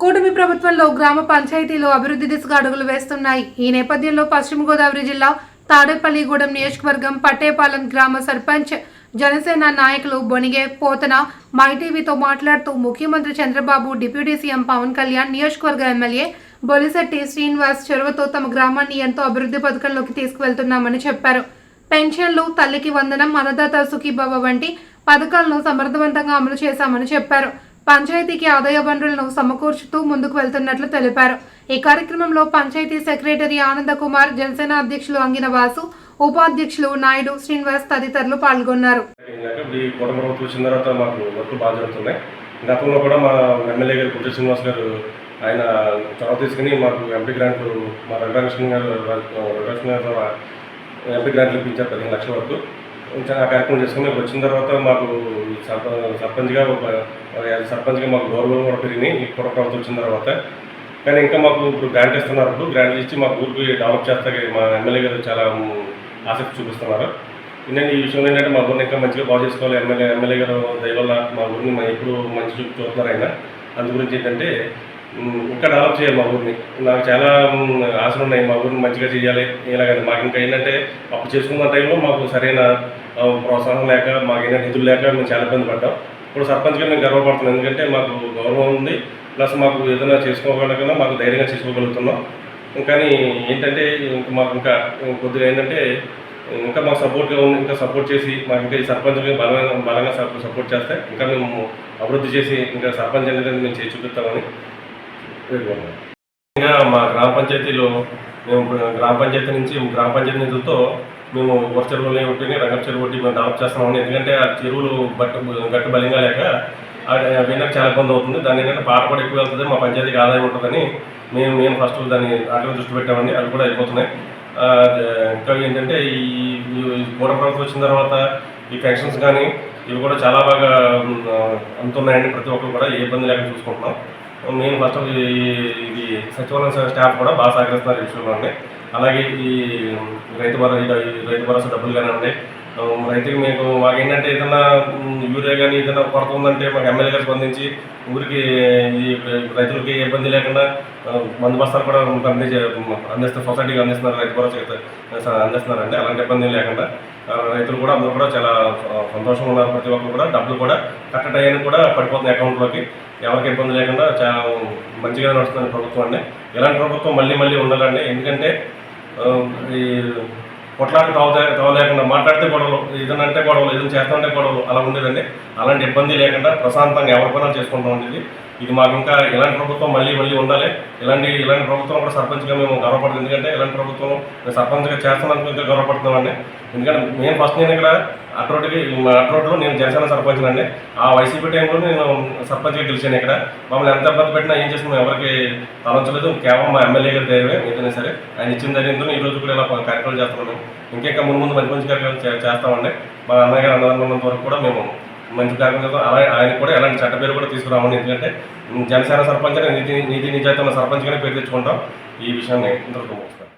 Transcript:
కూటమి ప్రభుత్వంలో గ్రామ పంచాయతీలు అభివృద్ధి దిశగా అడుగులు వేస్తున్నాయి. ఈ నేపథ్యంలో పశ్చిమ గోదావరి జిల్లా తాడేపల్లిగూడెం నియోజకవర్గం పట్టేపాలెం గ్రామ సర్పంచ్ జనసేన నాయకులు బొనిగే పోతన మైటీవీతో మాట్లాడుతూ ముఖ్యమంత్రి చంద్రబాబు డిప్యూటీ సీఎం పవన్ కళ్యాణ్ నియోజకవర్గ ఎమ్మెల్యే బొలిశెట్టి శ్రీనివాస్ చొరవతో తమ గ్రామాన్ని ఎంతో అభివృద్ధి పథకంలోకి తీసుకువెళ్తున్నామని చెప్పారు. పెన్షన్లు తల్లికి వందనం అన్నదాత సుఖీభవ వంటి పథకాలను సమర్థవంతంగా అమలు చేశామని చెప్పారు. పంచాయతీకి ఆదాయ వనరులను సమకూర్చుతూ ముందుకు వెళ్తున్నట్లు తెలిపారు. ఈ కార్యక్రమంలో పంచాయతీ సెక్రటరీ ఆనంద కుమార్ జనసేన అధ్యక్షులు అంగిన వాసు ఉపాధ్యక్షులు నాయుడు శ్రీనివాస్ తదితరులు పాల్గొన్నారు. వచ్చిన తర్వాత మాకు వర్క్లు బాగా జరుగుతున్నాయి. గతంలో కూడా మా ఎమ్మెల్యే గారు పుట్టి శ్రీనివాస్ గారు ఆయన చొరవ తీసుకుని మాకు ఎంపీ గ్రాంట్లు మా రఘురామకృష్ణ గారు రఘురామకృష్ణ గారు ఎంపీ గ్రాంట్లు ఇప్పించారు పదిహేను లక్షల వరకు. ఆ కార్యక్రమం చేసుకుని వచ్చిన తర్వాత మాకు సర్పంచ్గా ఒక సర్పంచ్గా మాకు గౌరవం కూడా పెరిగినాయి ఈ కూటమి ప్రభుత్వం వచ్చిన తర్వాత. కానీ ఇంకా మాకు ఇప్పుడు గ్రాంట్ ఇస్తున్నారు. ఇప్పుడు గ్రాంట్ ఇచ్చి మా ఊరికి డెవలప్ చేస్తా మా ఎమ్మెల్యే గారు చాలా ఆసక్తి చూపిస్తున్నారు. నేను ఈ విషయంలో ఏంటంటే మా ఊరిని ఇంకా మంచిగా బాగు చేసుకోవాలి. ఎమ్మెల్యే ఎమ్మెల్యే గారు దయవల్ల మా ఊరిని మా ఎప్పుడు మంచి చూపు చూస్తున్నారు ఆయన. అందు గురించి ఏంటంటే ఇంకా డెవలప్ చేయాలి మా ఊరిని. నాకు చాలా ఆశలు ఉన్నాయి. మా ఊరిని మంచిగా చేయాలి. ఇలాగని మాకు ఇంకా ఏంటంటే అప్పుడు చేసుకున్న టైంలో మాకు సరైన ప్రోత్సాహం లేక మాకు ఏంటంటే నిధులు లేక మేము చాలా ఇబ్బంది పడ్డాం. ఇప్పుడు సర్పంచ్గా మేము గర్వపడుతున్నాం. ఎందుకంటే మాకు గౌరవం ఉంది. ప్లస్ మాకు ఏదైనా చేసుకోగలకన్నా మాకు ధైర్యంగా చేసుకోగలుగుతున్నాం. కానీ ఏంటంటే ఇంకా మాకు ఇంకా కొద్దిగా ఏంటంటే ఇంకా మాకు సపోర్ట్గా ఉంది ఇంకా సపోర్ట్ చేసి మాకు ఇంకా ఈ సర్పంచ్కి బలంగా బలంగా సపోర్ట్ చేస్తే ఇంకా మేము అభివృద్ధి చేసి ఇంకా సర్పంచ్ అనేది మేము చేసి చూపిస్తామని ఇంకా మా గ్రామ పంచాయతీలో మేము గ్రామ పంచాయతీ నుంచి గ్రామ పంచాయతీ నిధులతో మేము ఒక చెరువులు ఒకటి రంగం చెరువు ఒకటి మేము డెవలప్ చేస్తున్నామని ఎందుకంటే ఆ చెరువులు బట్ట గట్టు బలంగా లేక వినకు చాలా ఇబ్బంది అవుతుంది. దాని ఏంటంటే పాట కూడా ఎక్కువ వెళ్తుంది. మా పంచాయతీకి ఆదాయం ఉంటుందని మేము మేము ఫస్ట్ దాన్ని వాటి దృష్టి పెట్టామండి. అవి కూడా అయిపోతున్నాయి. ఇంకా ఏంటంటే ఈ ఈ కూడ ప్రభుత్వం వచ్చిన తర్వాత ఈ పెన్షన్స్ కానీ ఇవి కూడా చాలా బాగా అందుతున్నాయండి. ప్రతి ఒక్కరు కూడా ఏ ఇబ్బంది లేకుండా చూసుకుంటున్నాం. నేను ఫస్ట్ ఈ- ఇది సచివాలయం స్టాఫ్ కూడా బాగా సహకరిస్తున్నారు ఈ విషయంలో అలాగే ఈ రైతు భరోసా ఈ రైతు భరోసా డబ్బులు కానివ్వండి రైతుకి మీకు మాకు ఏంటంటే ఏదైనా యూరియా కానీ ఏదైనా కొరత ఉందంటే మాకు ఎమ్మెల్యే గారు స్పందించి ఊరికి ఈ రైతులకి ఏ ఇబ్బంది లేకుండా మందు బస్తాలు కూడా అందించే అందిస్తారు సొసైటీకి అందిస్తున్నారు రైతు భరోసా అయితే అందిస్తున్నారండి. అలాంటి ఇబ్బంది లేకుండా రైతులు కూడా అందరూ కూడా చాలా సంతోషంగా ఉన్నారు. ప్రతి ఒక్కరు కూడా డబ్బులు కూడా కరెక్ట్ టైంకి కూడా పడిపోతుంది అకౌంట్లోకి ఎవరికి ఇబ్బంది లేకుండా చాలా మంచిగా నడుస్తుంది ప్రభుత్వం అండి ఇలాంటి ప్రభుత్వం మళ్ళీ మళ్ళీ ఉండాలండి. ఎందుకంటే ఈ కొట్లాట తావుతే తవ్వలేకుండా మాట్లాడితే గొడవలు ఏదైనా అంటే గొడవలు ఏదైనా చేస్తుంటే గొడవలు అలా ఉండేదండి. అలాంటి ఇబ్బంది లేకుండా ప్రశాంతంగా ఎవరి పనులు చేసుకుంటూ ఉండేది ఇది మాకు ఇంకా ఇలాంటి ప్రభుత్వం మళ్ళీ మళ్ళీ ఉండాలి. ఇలాంటి ఇలాంటి ప్రభుత్వం కూడా సర్పంచ్గా మేము గర్వపడుతుంది ఎందుకంటే ఇలాంటి ప్రభుత్వం సర్పంచ్గా చేస్తామని ఇంకా గర్వపడుతున్నామండి ఎందుకంటే మేము ఫస్ట్ నేను ఇక్కడ అట్రోడ్కి అట్రోడ్లో నేను జనసేన సర్పంచ్ అండి ఆ వైసీపీ టైంలో నేను సర్పంచ్గా గెలిచాను ఇక్కడ. మమ్మల్ని ఎంత ఇబ్బంది పెట్టినా ఏం చేసినా ఎవరికి తలంచలేదు. కేవలం మా ఎమ్మెల్యే గారి ధైర్యమే ఏదైనా సరే ఆయన ఇచ్చిన ధైర్యంతో ఈ రోజు కూడా ఇలా కార్యక్రమాలు చేస్తున్నాం ఇంకా ఇంకా ముందు ముందు మంచి మంచి కార్యక్రమాలు చేస్తామండి. మా అన్నయ్య గారు వరకు కూడా మేము మంచి కార్యక్రమం చేస్తాం అలాగే ఆయన కూడా ఎలాంటి చట్ట పేరు కూడా తీసుకురామని ఎందుకంటే జనసేన సర్పంచ్ నీతి నీతి నిజాయితీ ఉన్న సర్పంచ్గానే పేరు తెచ్చుకుంటాం. ఈ విషయాన్ని ఇంతవరకు